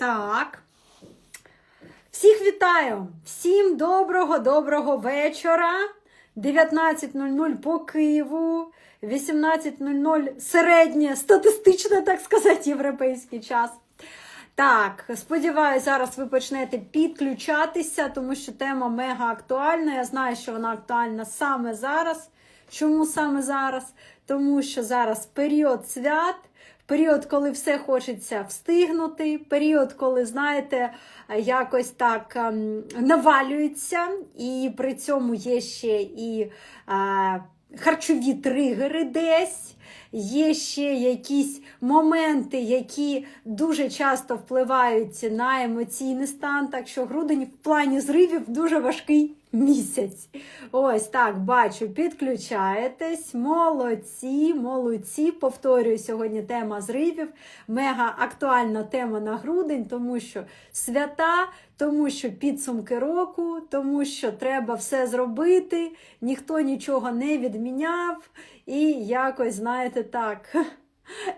Так. Всіх вітаю! Всім доброго, доброго вечора. 19.00 по Києву, 18.00 середнє, статистичне, так сказати, європейський час. Так, сподіваюся, зараз ви почнете підключатися, тому що тема мега актуальна. Я знаю, що вона актуальна саме зараз. Чому саме зараз? Тому що зараз період свят, період, коли все хочеться встигнути, період, коли, знаєте, якось так ем, навалюється, і при цьому є ще і е, харчові тригери десь. Є ще якісь моменти, які дуже часто впливають на емоційний стан. Так що грудень в плані зривів дуже важкий місяць. Ось так, бачу, підключаєтесь. Молодці, молодці. Повторюю, сьогодні тема зривів. Мега актуальна тема на грудень, тому що свята, тому що підсумки року, тому що треба все зробити, ніхто нічого не відміняв. І якось, знаєте, так.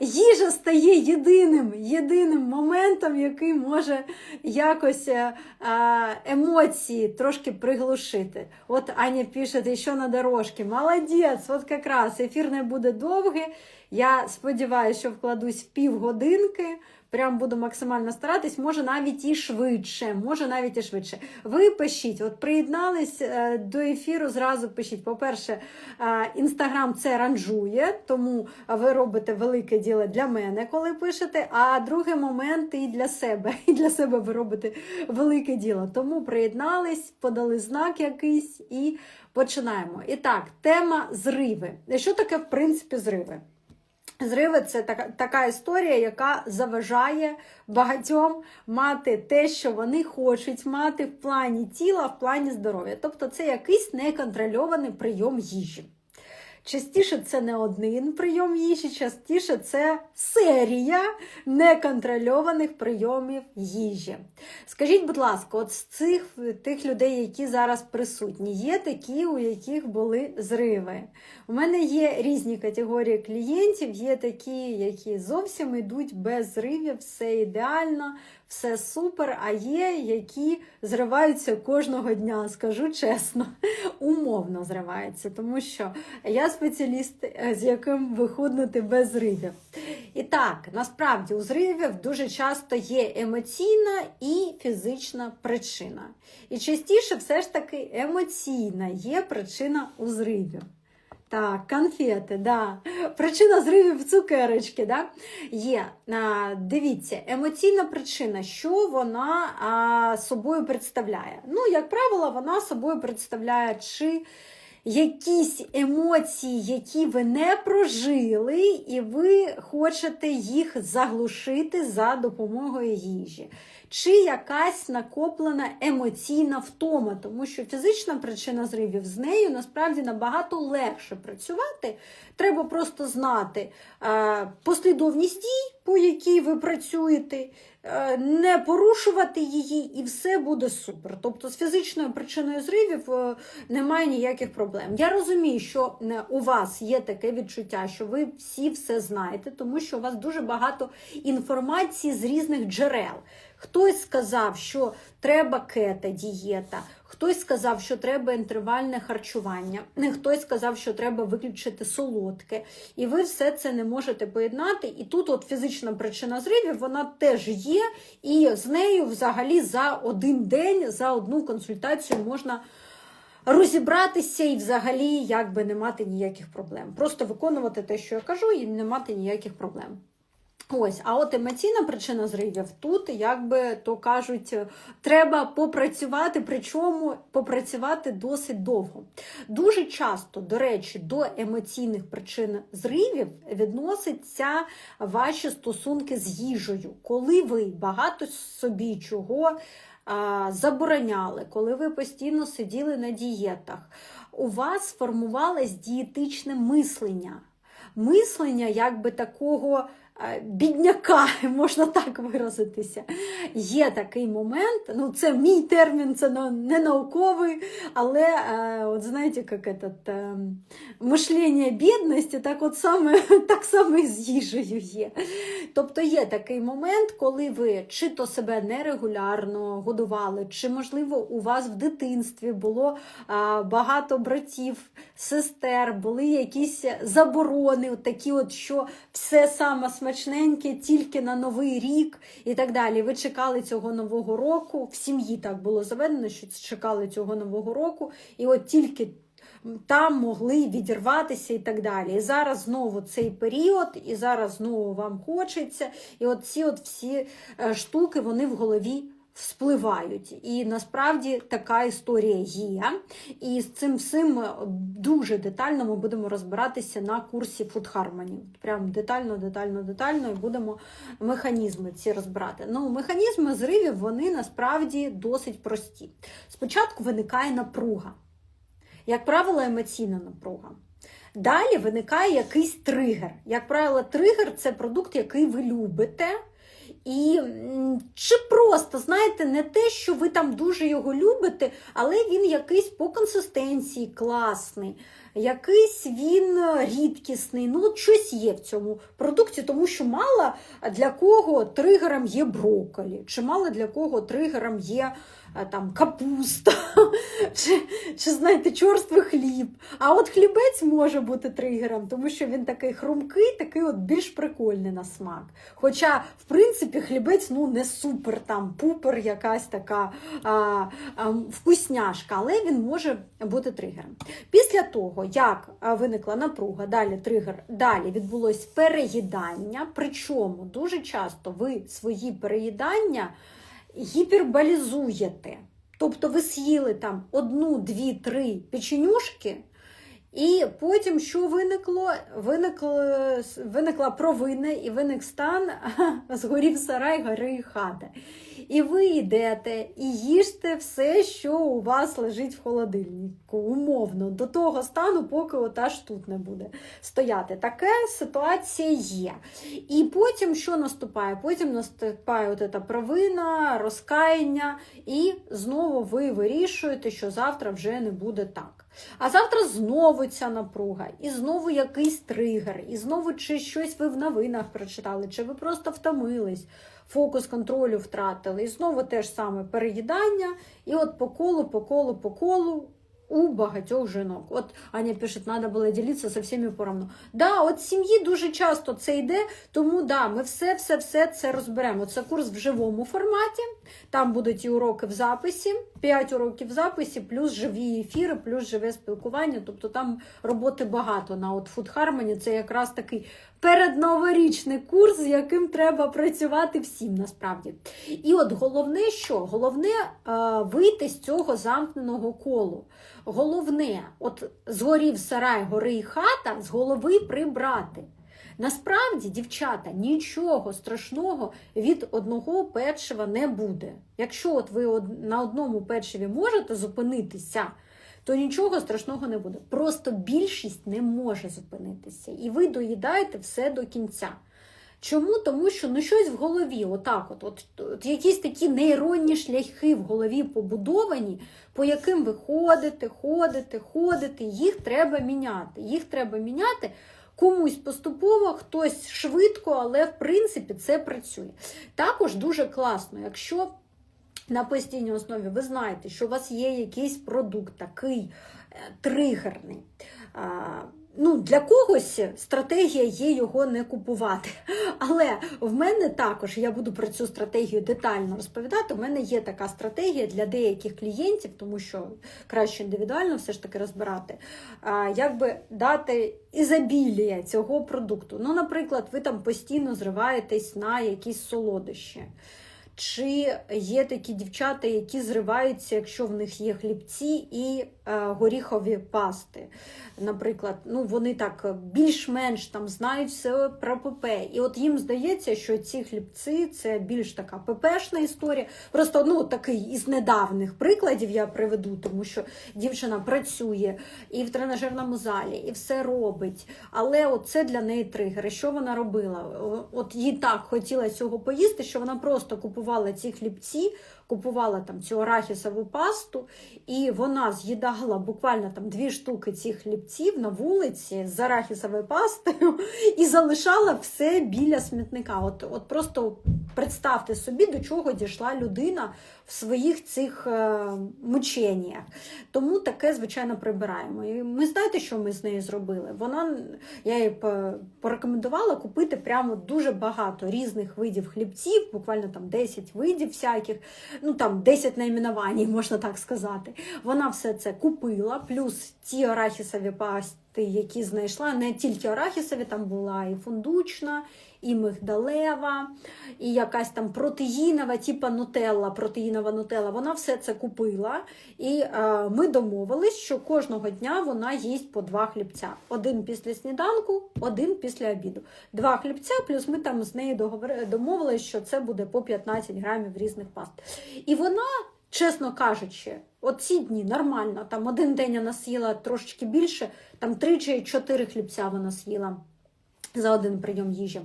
Їжа стає єдиним єдиним моментом, який може якось е, емоції трошки приглушити. От Аня пише, що на дорожці. Молодець, от якраз ефір не буде довгий. Я сподіваюся, що вкладусь в півгодинки. Прям буду максимально старатись, може навіть і швидше. Може навіть і швидше. Ви пишіть, от приєднались е, до ефіру, зразу пишіть. По-перше, інстаграм це ранжує, тому ви робите велике діло для мене, коли пишете. А другий момент і для себе. І для себе ви робите велике діло. Тому приєднались, подали знак якийсь і починаємо. І так, тема зриви. Що таке, в принципі, зриви? Зриви це така, така історія, яка заважає багатьом мати те, що вони хочуть мати в плані тіла, в плані здоров'я. Тобто це якийсь неконтрольований прийом їжі. Частіше це не один прийом їжі, частіше це серія неконтрольованих прийомів їжі. Скажіть, будь ласка, от з цих тих людей, які зараз присутні, є такі, у яких були зриви. У мене є різні категорії клієнтів, є такі, які зовсім йдуть без зривів, все ідеально, все супер. А є, які зриваються кожного дня, скажу чесно, умовно зриваються, тому що я спеціаліст, е, з яким виходити без зривів. І так, насправді у зривів дуже часто є емоційна і фізична причина. І частіше все ж таки емоційна є причина у зривів. Так, конфети, да. Причина зривів цукерочки, да? є. А, Дивіться, емоційна причина, що вона а, собою представляє? Ну, як правило, вона собою представляє чи якісь емоції, які ви не прожили, і ви хочете їх заглушити за допомогою їжі. Чи якась накоплена емоційна втома, тому що фізична причина зривів з нею насправді набагато легше працювати. Треба просто знати е, послідовність дій, по якій ви працюєте, не порушувати її, і все буде супер. Тобто з фізичною причиною зривів е, немає ніяких проблем. Я розумію, що е, у вас є таке відчуття, що ви всі все знаєте, тому що у вас дуже багато інформації з різних джерел. Хтось сказав, що треба кета дієта, хтось сказав, що треба інтервальне харчування, хтось сказав, що треба виключити солодке. І ви все це не можете поєднати. І тут от фізична причина зривів, вона теж є, і з нею взагалі за один день, за одну консультацію можна. Розібратися і взагалі якби не мати ніяких проблем. Просто виконувати те, що я кажу, і не мати ніяких проблем. Ось, а от емоційна причина зривів тут, якби то кажуть, треба попрацювати, причому попрацювати досить довго. Дуже часто, до речі, до емоційних причин зривів відносяться ваші стосунки з їжею, коли ви багато собі чого забороняли, коли ви постійно сиділи на дієтах, у вас сформувалось дієтичне мислення. Мислення якби такого бідняка, можна так виразитися. Є такий момент, ну це мій термін, це не науковий, але е, от знаєте, як этот, е, мишлення бідності, так от саме, так само з їжею є. Тобто є такий момент, коли ви чи то себе нерегулярно годували, чи, можливо, у вас в дитинстві було багато братів, сестер, були якісь заборони, такі, от, що все саме смачненьке тільки на Новий рік і так далі. Ви чекали цього нового року. В сім'ї так було заведено, що чекали цього нового року, і от тільки там могли відірватися і так далі. І зараз знову цей період, і зараз знову вам хочеться. І от ці от всі е, штуки вони в голові вспливають. І насправді така історія є. І з цим всім е, дуже детально ми будемо розбиратися на курсі Food Harmony. Прям детально, детально, детально і будемо механізми ці розбирати. Ну, механізми зривів вони насправді досить прості. Спочатку виникає напруга як правило, емоційна напруга. Далі виникає якийсь тригер. Як правило, тригер це продукт, який ви любите. І чи просто, знаєте, не те, що ви там дуже його любите, але він якийсь по консистенції класний, якийсь він е, рідкісний. Ну, щось є в цьому продукті, тому що мало для кого тригером є брокколі, чи мало для кого тригером є там капуста, чи, чи знаєте, чорствий хліб. А от хлібець може бути тригером, тому що він такий хрумкий, такий от більш прикольний на смак. Хоча, в принципі, хлібець ну не супер там пупер, якась така а, а, вкусняшка, але він може бути тригером. Після того, як виникла напруга, далі тригер, далі відбулось переїдання. Причому дуже часто ви свої переїдання гіперболізуєте. Тобто ви з'їли там одну, дві, три печенюшки, і потім що виникло? Виникло, виникла провина і виник стан згорів сарай, гори хата. І ви йдете і їжте все, що у вас лежить в холодильнику, умовно, до того стану, поки от аж тут не буде стояти. Така ситуація є. І потім що наступає? Потім наступає от ця провина, розкаяння, і знову ви вирішуєте, що завтра вже не буде так. А завтра знову ця напруга, і знову якийсь тригер, і знову чи щось ви в новинах прочитали, чи ви просто втомились, фокус контролю втратили. І знову те ж саме переїдання, і от по колу, по колу, по колу. У багатьох жінок. От Аня пише, треба було ділитися со всіми поровну. Да, от сім'ї дуже часто це йде, тому да, ми все-все-все це розберемо. Це курс в живому форматі. Там будуть і уроки в записі, 5 уроків записі, плюс живі ефіри, плюс живе спілкування. Тобто там роботи багато на от Food Harmony. Це якраз такий передноворічний курс, з яким треба працювати всім насправді. І от головне, що? Головне е, вийти з цього замкненого колу. Головне, от згорів сарай, гори і хата, з голови прибрати. Насправді, дівчата, нічого страшного від одного печива не буде. Якщо от ви на одному печиві можете зупинитися, то нічого страшного не буде. Просто більшість не може зупинитися. І ви доїдаєте все до кінця. Чому? Тому що ну щось в голові, отак, от, от, от якісь такі нейронні шляхи в голові побудовані, по яким ви ходите, ходите, ходите, їх треба міняти. Їх треба міняти комусь поступово, хтось швидко, але в принципі це працює. Також дуже класно, якщо на постійній основі ви знаєте, що у вас є якийсь продукт такий е, тригерний. Ну, для когось стратегія є його не купувати. Але в мене також я буду про цю стратегію детально розповідати. У мене є така стратегія для деяких клієнтів, тому що краще індивідуально все ж таки розбирати, як би дати ізобілія цього продукту. Ну, наприклад, ви там постійно зриваєтесь на якісь солодощі. Чи є такі дівчата, які зриваються, якщо в них є хлібці і е, горіхові пасти? Наприклад, ну вони так більш-менш там знають все про ПП. І от їм здається, що ці хлібці це більш така ППшна історія. Просто ну такий із недавніх прикладів я приведу, тому що дівчина працює і в тренажерному залі, і все робить. Але от це для неї тригери. Що вона робила? От їй так хотіла цього поїсти, що вона просто купувала ці хлібці, купувала там цю арахісову пасту, і вона з'їдала буквально там дві штуки цих хлібців на вулиці з арахісовою пастою і залишала все біля смітника. От, от просто представте собі, до чого дійшла людина в своїх цих е, мученнях. Тому таке, звичайно, прибираємо. І ми знаєте, що ми з нею зробили? Вона, я їй порекомендувала купити прямо дуже багато різних видів хлібців, буквально там 10 видів всяких, ну там 10 найменувань, можна так сказати. Вона все це купила, плюс ті арахісові пасти, які знайшла, не тільки арахісові, там була і фундучна, і мигдалева, і якась там протеїнова, типа нутелла, протеїнова нутелла. Вона все це купила. І е, ми домовились, що кожного дня вона їсть по два хлібця. Один після сніданку, один після обіду. Два хлібця, плюс ми там з нею домовились, що це буде по 15 грамів різних паст. І вона. Чесно кажучи, оці дні нормально. Там один день вона з'їла трошечки більше, там три чи чотири хлібця вона з'їла за один прийом їжі.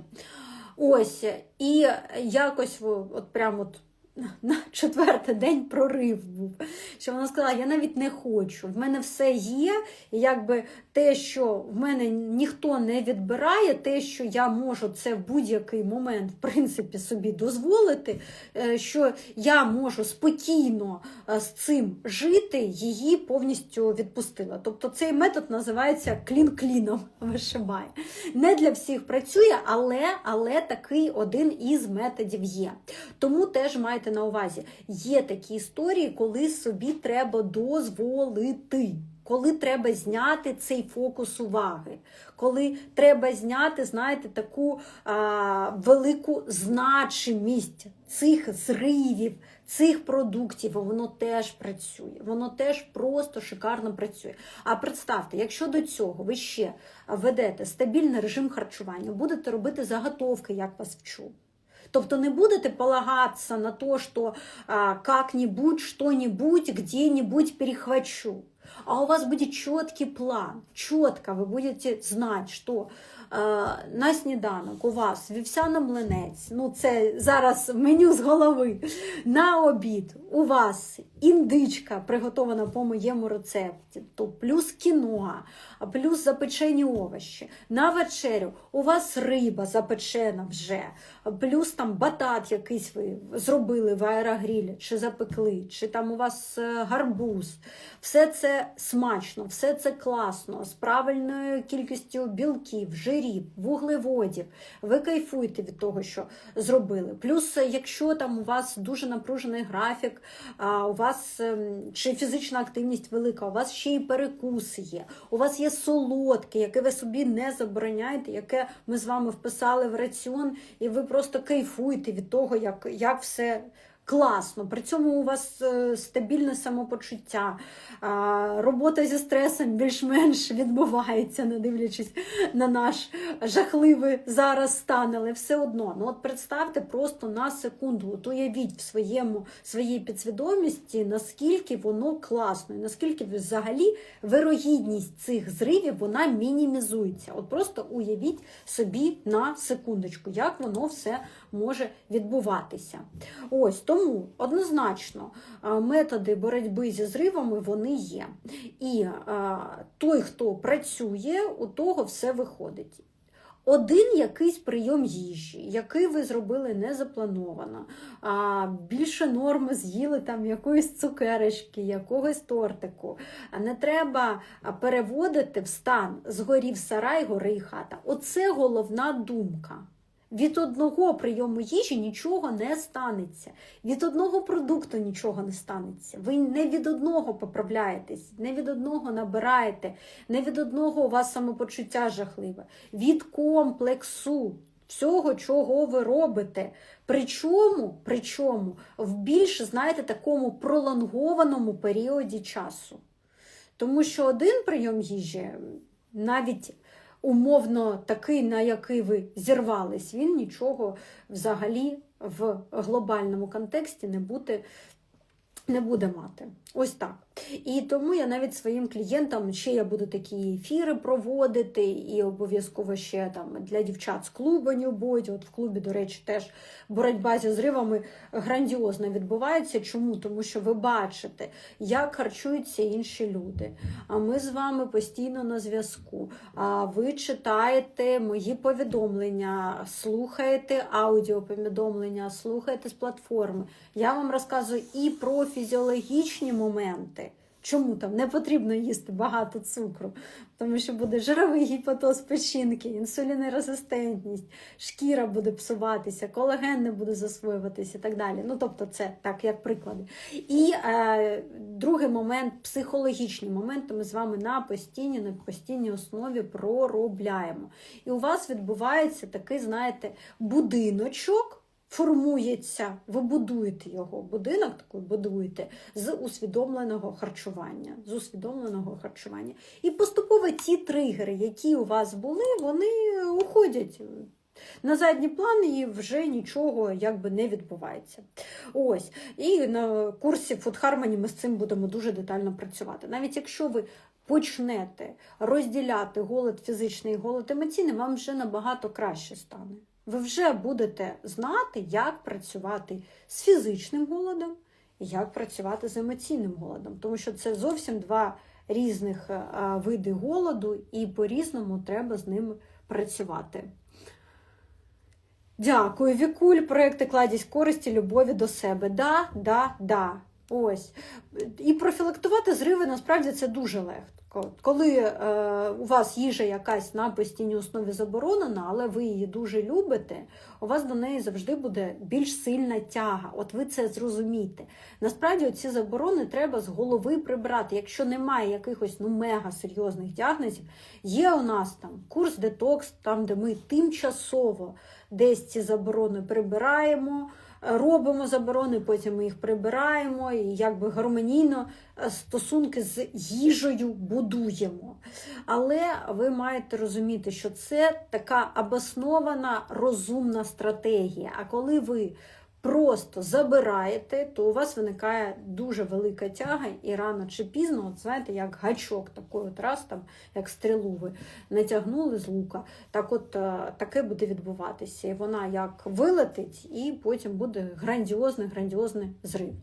Ось, і якось от прямо от на четвертий день прорив був. Що вона сказала: я навіть не хочу, в мене все є, і якби те, що в мене ніхто не відбирає, те, що я можу це в будь-який момент, в принципі, собі дозволити, е, що я можу спокійно е, з цим жити, її повністю відпустила. Тобто цей метод називається клін-кліном вишибає. Не для всіх працює, але, але такий один із методів є. Тому теж майте на увазі, є такі історії, коли собі треба дозволити. Коли треба зняти цей фокус уваги, коли треба зняти, знаєте, таку а, велику значимість цих зривів, цих продуктів, воно теж працює, воно теж просто шикарно працює. А представте, якщо до цього ви ще ведете стабільний режим харчування, будете робити заготовки, як вас вчу. Тобто не будете полагатися на то, что а, как-нибудь, что-нибудь, где-нибудь перехвачу. А у вас будет четкий план, четко вы будете знать, что на сніданок у вас вівсяна млинець, ну це зараз меню з голови. На обід у вас індичка, приготована по моєму рецепті, то плюс кіноа, плюс запечені овочі. На вечерю у вас риба запечена вже, плюс там батат якийсь ви зробили в аерогрілі, чи запекли, чи там у вас е, гарбуз. Все це смачно, все це класно, з правильною кількістю білків, жирів, вуглеводів. Ви кайфуєте від того, що зробили. Плюс, е, якщо там у вас дуже напружений графік, у вас ем, чи фізична активність велика, у вас ще й перекуси є, у вас є солодке, яке ви собі не забороняєте, яке ми з вами вписали в раціон, і ви просто кайфуєте від того, як, як все. Класно, при цьому у вас е, стабільне самопочуття, робота зі стресом більш-менш відбувається, не дивлячись на наш жахливий зараз стан, але все одно. Ну от представте просто на секунду, от уявіть в своєму своїй підсвідомості, наскільки воно класно, і наскільки взагалі вирогідність цих зривів вона мінімізується. От просто уявіть собі на секундочку, як воно все може відбуватися. Ось тому однозначно методи боротьби зі зривами вони є. І а, той, хто працює, у того все виходить. Один якийсь прийом їжі, який ви зробили незаплановано, а більше норми з'їли там якоїсь цукерочки, якогось тортику. Не треба переводити в стан згорів сарай, гори і хата. Оце головна думка. Від одного прийому їжі нічого не станеться. Від одного продукту нічого не станеться. Ви не від одного поправляєтесь, не від одного набираєте, не від одного у вас самопочуття жахливе. Від комплексу. всього, чого ви робите. Причому, причому в більш, знаєте, такому пролонгованому періоді часу. Тому що один прийом їжі, навіть умовно такий, на який ви зірвались, він нічого взагалі в глобальному контексті не буде, не буде мати. Ось так. І тому я навіть своїм клієнтам ще я буду такі ефіри проводити, і обов'язково ще там для дівчат з клубу не будь. От в клубі, до речі, теж боротьба зі зривами грандіозно відбувається. Чому? Тому що ви бачите, як харчуються інші люди. А ми з вами постійно на зв'язку. А ви читаєте мої повідомлення, слухаєте аудіоповідомлення, слухаєте з платформи. Я вам розказую і про фізіологічні моменти. Чому там не потрібно їсти багато цукру, тому що буде жировий гіпотоз печінки, інсулінорезистентність, шкіра буде псуватися, колаген не буде засвоюватися і так далі. Ну, тобто, це так, як приклади. І е, другий момент психологічний момент, ми з вами на постійній, на постійній основі проробляємо. І у вас відбувається такий, знаєте, будиночок формується, ви будуєте його, будинок такий будуєте з усвідомленого харчування. З усвідомленого харчування. І поступово ті тригери, які у вас були, вони уходять. На задній план і вже нічого якби не відбувається. Ось. І на курсі Food Harmony ми з цим будемо дуже детально працювати. Навіть якщо ви почнете розділяти голод фізичний і голод емоційний, вам вже набагато краще стане ви вже будете знати, як працювати з фізичним голодом і як працювати з емоційним голодом. Тому що це зовсім два різних е, види голоду, і по-різному треба з ними працювати. Дякую, Вікуль, проекти кладість користі, любові до себе. Да, да, да. Ось. І профілактувати зриви насправді це дуже легко. Коли е, у вас їжа якась на постійній основі заборонена, але ви її дуже любите, у вас до неї завжди буде більш сильна тяга. От ви це зрозумієте. Насправді ці заборони треба з голови прибрати. Якщо немає якихось ну, мега серйозних діагнозів, є у нас там курс детокс, там де ми тимчасово десь ці заборони прибираємо робимо заборони, потім ми їх прибираємо і якби гармонійно е, стосунки з їжею будуємо. Але ви маєте розуміти, що це така обоснована розумна стратегія. А коли ви просто забираєте, то у вас виникає дуже велика тяга, і рано чи пізно, от знаєте, як гачок такий от раз, там, як стрілу ви натягнули з лука, так от е, таке буде відбуватися. І вона як вилетить, і потім буде грандіозний, грандіозний зрив.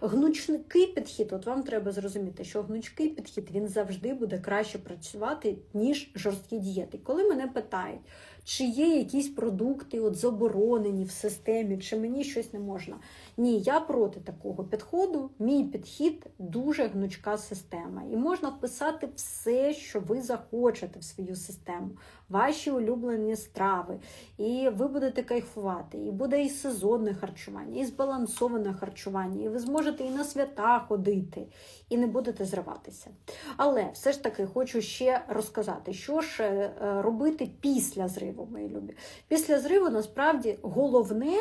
Гнучкий підхід, от вам треба зрозуміти, що гнучкий підхід він завжди буде краще працювати, ніж жорсткі дієти. Коли мене питають, чи є якісь продукти от заборонені в системі, чи мені щось не можна. Ні, я проти такого підходу. Мій підхід дуже гнучка система. І можна вписати все, що ви захочете в свою систему, ваші улюблені страви. І ви будете кайфувати. І буде і сезонне харчування, і збалансоване харчування, і ви зможете і на свята ходити, і не будете зриватися. Але все ж таки хочу ще розказати, що ж е, робити після зриву, мої любі. Після зриву насправді головне.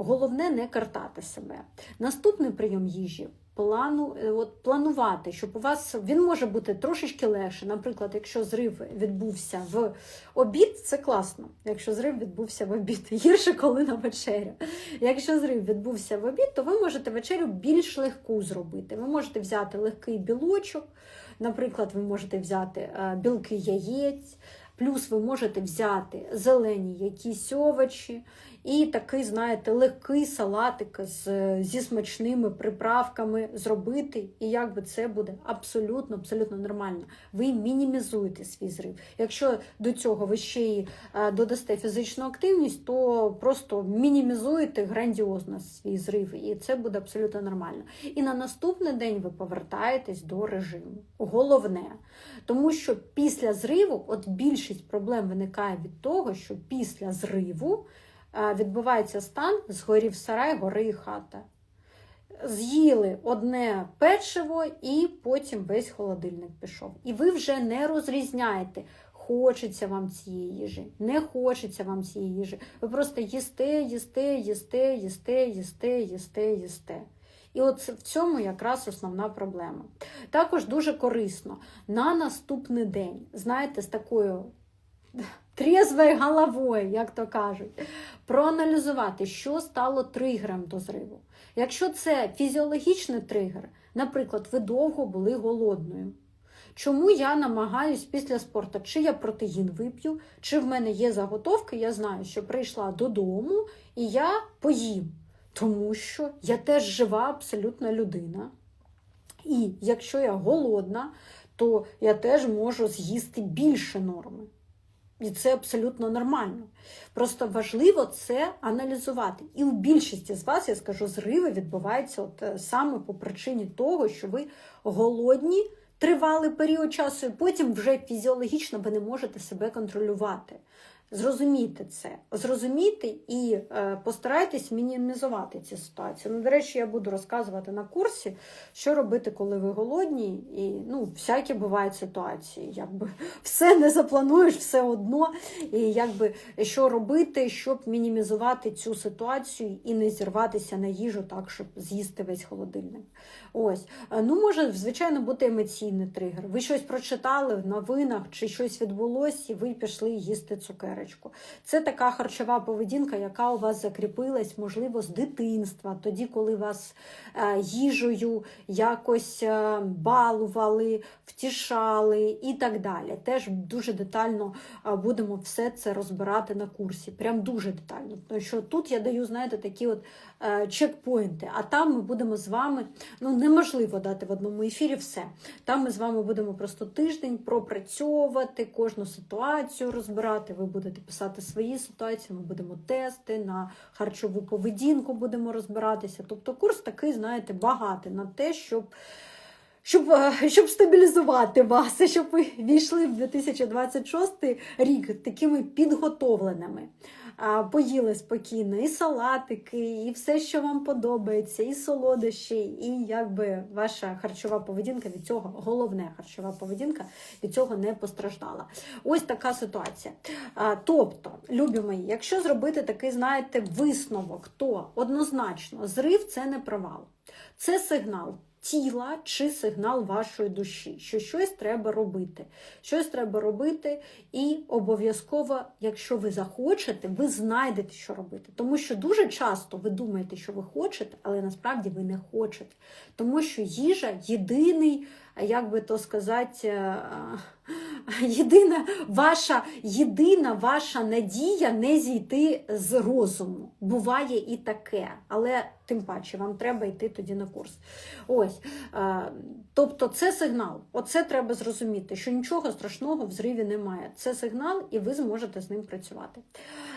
Головне не картати себе. Наступний прийом їжі плану, е, от планувати, щоб у вас він може бути трошечки легше. Наприклад, якщо зрив відбувся в обід, це класно. Якщо зрив відбувся в обід, гірше, коли на вечерю. Якщо зрив відбувся в обід, то ви можете вечерю більш легку зробити. Ви можете взяти легкий білочок, наприклад, ви можете взяти е, білки яєць. Плюс ви можете взяти зелені якісь овочі, і такий, знаєте, легкий салатик з, зі смачними приправками зробити. І якби це буде абсолютно абсолютно нормально. Ви мінімізуєте свій зрив. Якщо до цього ви ще й е, додасте фізичну активність, то просто мінімізуєте грандіозно свій зрив, і це буде абсолютно нормально. І на наступний день ви повертаєтесь до режиму. Головне, тому що після зриву, от більшість проблем виникає від того, що після зриву відбувається стан, згорів сарай, гори і хата. З'їли одне печиво, і потім весь холодильник пішов. І ви вже не розрізняєте, хочеться вам цієї їжі, не хочеться вам цієї їжі. Ви просто їсте, їсте, їсте, їсте, їсте, їсте, їсте. І от в цьому якраз основна проблема. Також дуже корисно на наступний день, знаєте, з такою трізвою головою, як то кажуть, проаналізувати, що стало тригером до зриву. Якщо це фізіологічний тригер, наприклад, ви довго були голодною. Чому я намагаюсь після спорту, чи я протеїн вип'ю, чи в мене є заготовки, я знаю, що прийшла додому і я поїм. Тому що я теж жива абсолютна людина. І якщо я голодна, то я теж можу з'їсти більше норми. І це абсолютно нормально. Просто важливо це аналізувати. І у більшості з вас, я скажу, зриви відбуваються от е, саме по причині того, що ви голодні тривалий період часу, і потім вже фізіологічно ви не можете себе контролювати. Зрозумійте це, зрозумійте і е, постарайтесь мінімізувати ці ситуації. Ну, до речі, я буду розказувати на курсі, що робити, коли ви голодні, і ну, всякі бувають ситуації. Якби все не заплануєш все одно, і якби що робити, щоб мінімізувати цю ситуацію і не зірватися на їжу так, щоб з'їсти весь холодильник. Ось, Е, ну може, звичайно, бути емоційний тригер. Ви щось прочитали в новинах, чи щось відбулося, і ви пішли їсти цукерочку. Це така харчова поведінка, яка у вас закріпилась, можливо, з дитинства, тоді, коли вас е, їжею якось е, балували, втішали і так далі. Теж дуже детально е, будемо все це розбирати на курсі. Прям дуже детально. Тому що тут я даю, знаєте, такі от чекпоінти, а там ми будемо з вами. ну, неможливо дати в одному ефірі все. Там ми з вами будемо просто тиждень пропрацьовувати, кожну ситуацію розбирати. Ви будете писати свої ситуації, ми будемо тести на харчову поведінку, будемо розбиратися. Тобто курс такий, знаєте, багатий на те, щоб. Щоб е, щоб стабілізувати вас, щоб ви війшли в 2026 рік такими підготовленими поїли спокійно і салатики, і все, що вам подобається, і солодощі, і якби ваша харчова поведінка від цього, головне харчова поведінка від цього не постраждала. Ось така ситуація. Тобто, любі мої, якщо зробити такий, знаєте, висновок, то однозначно зрив це не провал, це сигнал тіла чи сигнал вашої душі, що щось треба робити. Щось треба робити, і обов'язково, якщо ви захочете, ви знайдете, що робити. Тому що дуже часто ви думаєте, що ви хочете, але насправді ви не хочете. Тому що їжа єдиний як би то сказати, е, єдина ваша єдина ваша надія не зійти з розуму. Буває і таке, але тим паче вам треба йти тоді на курс. Ось. Е, тобто це сигнал. Оце треба зрозуміти, що нічого страшного в зриві немає. Це сигнал, і ви зможете з ним працювати.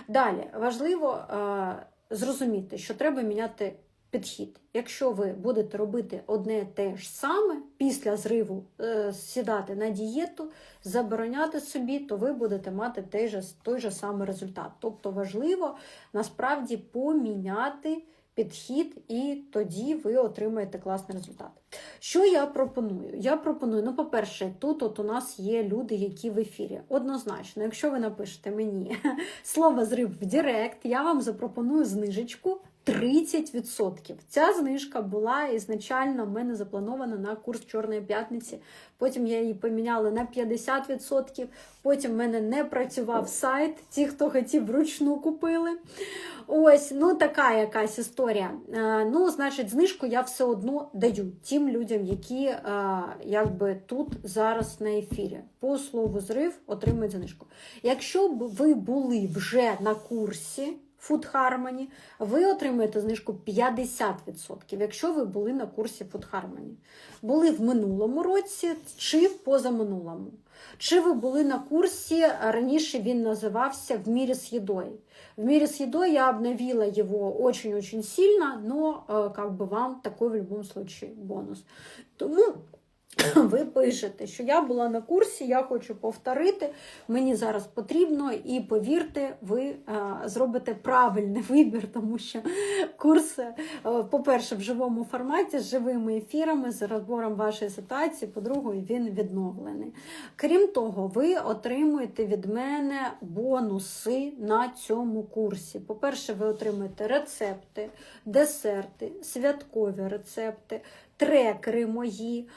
Далі важливо е, зрозуміти, що треба міняти підхід. Якщо ви будете робити одне те ж саме після зриву е, сідати на дієту, забороняти собі, то ви будете мати той же, той же самий результат. Тобто важливо насправді поміняти підхід, і тоді ви отримаєте класний результат. Що я пропоную? Я пропоную, ну, по-перше, тут от у нас є люди, які в ефірі. Однозначно, якщо ви напишете мені слово зрив в Директ, я вам запропоную знижечку 30%. Ця знижка була ізначально в мене запланована на курс Чорної п'ятниці. Потім я її поміняла на 50%. Потім в мене не працював сайт. Ті, хто хотів, вручну купили. Ось, ну така якась історія. Е, ну, значить, знижку я все одно даю тим людям, які е, якби тут зараз на ефірі. По слову, зрив отримують знижку. Якщо б ви були вже на курсі. Food Harmony, ви отримаєте знижку 50%, якщо ви були на курсі Food Harmony. Були в минулому році чи в позаминулому. Чи ви були на курсі, раніше він називався «В мире с едой». В мире с едой я обновила его очень-очень сильно, но как бы вам такой в любом случае бонус. Тому ви пишете, що я була на курсі, я хочу повторити, мені зараз потрібно, і повірте, ви е, зробите правильний вибір, тому що курс, е, по-перше, в живому форматі з живими ефірами, з розбором вашої ситуації, по-друге, він відновлений. Крім того, ви отримуєте від мене бонуси на цьому курсі. По-перше, ви отримуєте рецепти, десерти, святкові рецепти трекери мої,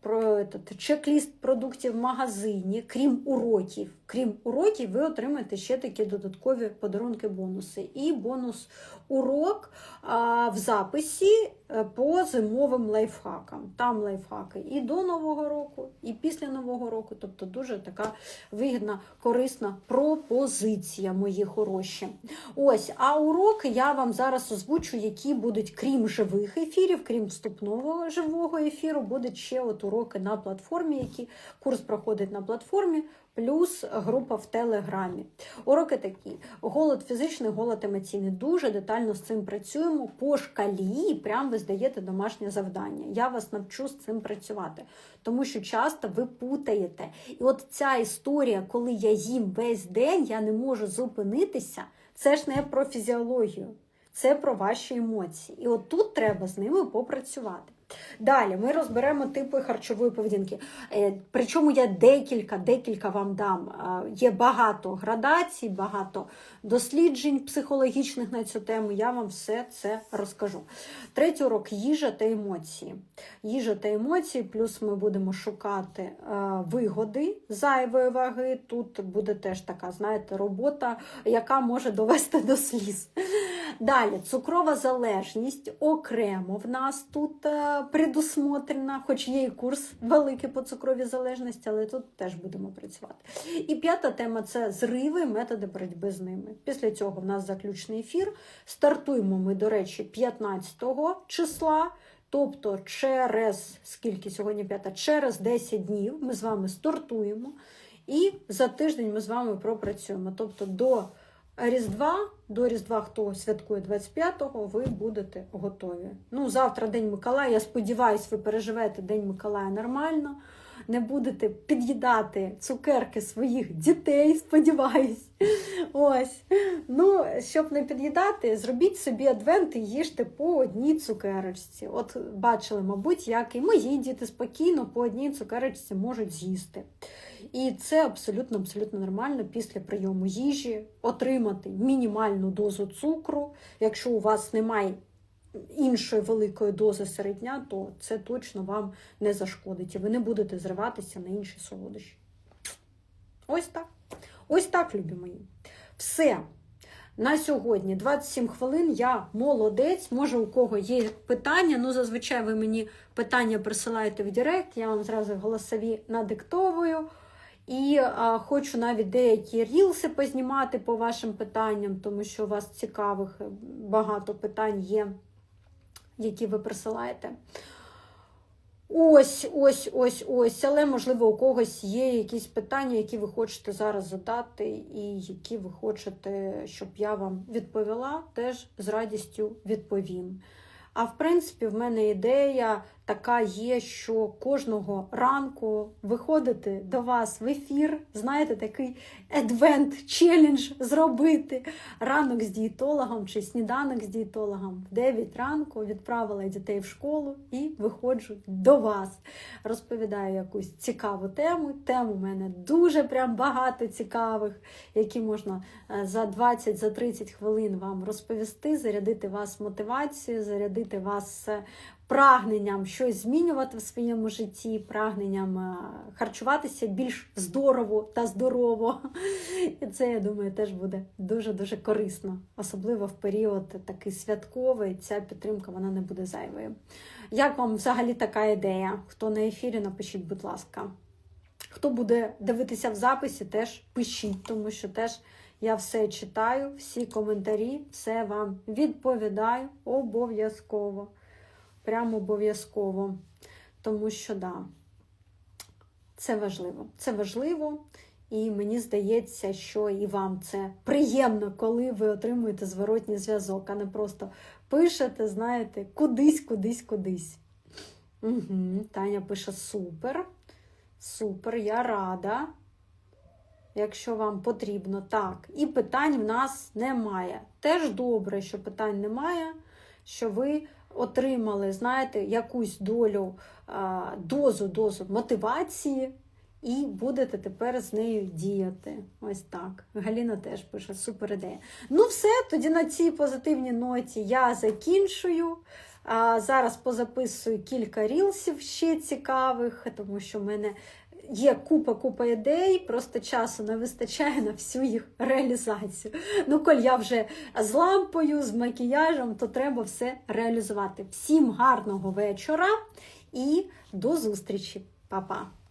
про чек-ліст продуктів в магазині, крім уроків. Крім уроків, ви отримаєте ще такі додаткові подарунки, бонуси. І бонус урок а, в записі е, по зимовим лайфхакам. Там лайфхаки і до Нового року, і після Нового року. Тобто дуже така вигідна, корисна пропозиція, мої хороші. Ось, а уроки я вам зараз озвучу, які будуть, крім живих ефірів, крім вступного живого ефіру, будуть ще от уроки на платформі, які курс проходить на платформі плюс група в Телеграмі. Уроки такі: голод фізичний, голод емоційний. Дуже детально з цим працюємо по шкалі, прям ви здаєте домашнє завдання. Я вас навчу з цим працювати, тому що часто ви путаєте. І от ця історія, коли я їм весь день, я не можу зупинитися, це ж не про фізіологію. Це про ваші емоції. І от тут треба з ними попрацювати. Далі ми розберемо типи харчової поведінки. Е, причому я декілька декілька вам дам. Є багато градацій, багато досліджень психологічних на цю тему. Я вам все це розкажу. Третій урок їжа та емоції. Їжа та емоції, плюс ми будемо шукати е, вигоди зайвої ваги. Тут буде теж така, знаєте, робота, яка може довести до сліз. Далі цукрова залежність окремо в нас тут е, предусмотрена, хоч є і курс великий по цукровій залежності, але тут теж будемо працювати. І п'ята тема це зриви, методи боротьби з ними. Після цього в нас заключний ефір. Стартуємо ми, до речі, 15 числа. Тобто, через скільки сьогодні п'ята, через 10 днів ми з вами стартуємо, і за тиждень ми з вами пропрацюємо. Тобто до Різдва, до Різдва, хто святкує 25-го, ви будете готові. Ну, завтра День Миколая. Я сподіваюся, ви переживете День Миколая нормально. Не будете під'їдати цукерки своїх дітей, сподіваюсь. Ось. Ну, щоб не під'їдати, зробіть собі адвент і їжте по одній цукерочці. От бачили, мабуть, як і мої діти спокійно по одній цукерочці можуть з'їсти. І це абсолютно абсолютно нормально після прийому їжі отримати мінімальну дозу цукру. Якщо у вас немає іншої великої дози середня, то це точно вам не зашкодить. І ви не будете зриватися на інші солодощі. Ось так. Ось так, любі мої. Все. На сьогодні 27 хвилин. Я молодець. Може, у кого є питання. Ну, зазвичай ви мені питання присилаєте в Директ, я вам зразу голосові надиктовую. І а, хочу навіть деякі рілси познімати по вашим питанням, тому що у вас цікавих багато питань є, які ви присилаєте. Ось, ось, ось, ось. Але, можливо, у когось є якісь питання, які ви хочете зараз задати, і які ви хочете, щоб я вам відповіла, теж з радістю відповім. А в принципі, в мене ідея така є, що кожного ранку виходити до вас в ефір, знаєте, такий адвент челендж зробити ранок з дієтологом чи сніданок з дієтологом. В 9 ранку відправила дітей в школу і виходжу до вас. Розповідаю якусь цікаву тему. Тем у мене дуже прям багато цікавих, які можна е, за 20-30 хвилин вам розповісти, зарядити вас мотивацією, зарядити вас е, прагненням щось змінювати в своєму житті, прагненням е, харчуватися більш здорово та здорово. І це, я думаю, теж буде дуже-дуже корисно, особливо в період такий святковий. Ця підтримка вона не буде зайвою. Як вам взагалі така ідея? Хто на ефірі, напишіть, будь ласка. Хто буде дивитися в записі, теж пишіть, тому що теж я все читаю, всі коментарі, все вам відповідаю обов'язково. Прямо обов'язково. Тому що, да, це важливо. Це важливо, і мені здається, що і вам це приємно, коли ви отримуєте зворотній зв'язок, а не просто пишете, знаєте, кудись, кудись, кудись. Угу. Таня пише супер. Супер, я рада. Якщо вам потрібно, так. І питань в нас немає. Теж добре, що питань немає, що ви отримали, знаєте, якусь долю, дозу, дозу мотивації, і будете тепер з нею діяти. Ось так. Галіна теж пише супер ідея. Ну, все, тоді на цій позитивній ноті я закінчую. А, зараз позаписую кілька рілсів ще цікавих, тому що в мене є купа-купа ідей, просто часу не вистачає на всю їх реалізацію. Ну, коль я вже з лампою, з макіяжем, то треба все реалізувати. Всім гарного вечора і до зустрічі, Па-па!